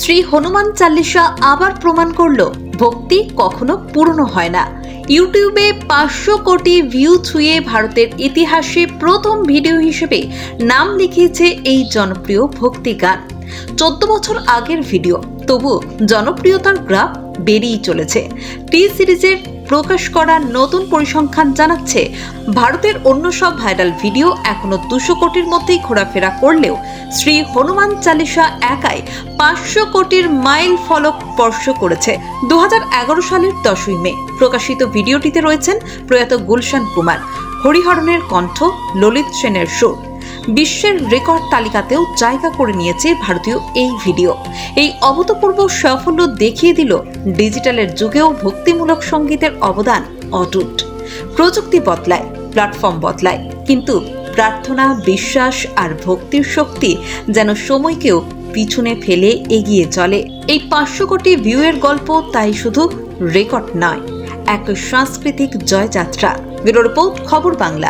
শ্রী হনুমান চাল্লিশা আবার প্রমাণ করল, ভক্তি কখনো পূর্ণ হয় না। ইউটিউবে পাঁচশো কোটি ভিউ ছুঁয়ে ভারতের ইতিহাসে প্রথম ভিডিও হিসেবে নাম লিখিয়েছে এই জনপ্রিয় ভক্তি গান। চোদ্দ বছর আগের ভিডিও। তবু জনপ্রিয়তার গ্রাফ বেড়েই চলেছে। টি সিরিজের প্রকাশ করা নতুন পরিসংখ্যান জানাচ্ছে, ভারতের অন্য সব ভাইরাল ভিডিও এখনও দুশো কোটির মধ্যেই ঘোরাফেরা করলেও শ্রী হনুমান চালিসা একাই পাঁচশো কোটির মাইল ফলক স্পর্শ করেছে দু হাজার এগারো সালের দশই মে। প্রকাশিত ভিডিওটিতে রয়েছেন প্রয়াত গুলশান কুমার হরিহরণের কণ্ঠ, ললিত সেনের সুর। বিশ্বের রেকর্ড তালিকাতেও জায়গা করে নিয়েছে ভারতীয় এই ভিডিও। এই অভূতপূর্ব সাফল্য দেখিয়ে দিল ডিজিটালের যুগেও ভক্তিমূলক সঙ্গীতের অবদান অটুট। প্রযুক্তি বদলায়, প্ল্যাটফর্ম বদলায়, কিন্তু প্রার্থনা, বিশ্বাস আর ভক্তির শক্তি যেন সময়কেও পিছনে ফেলে এগিয়ে চলে। এই পাঁচশো কোটি ভিউয়ের গল্প তাই শুধু রেকর্ড নয়, এক সাংস্কৃতিক জয়যাত্রা। ব্যুরো রিপোর্ট, খবর বাংলা।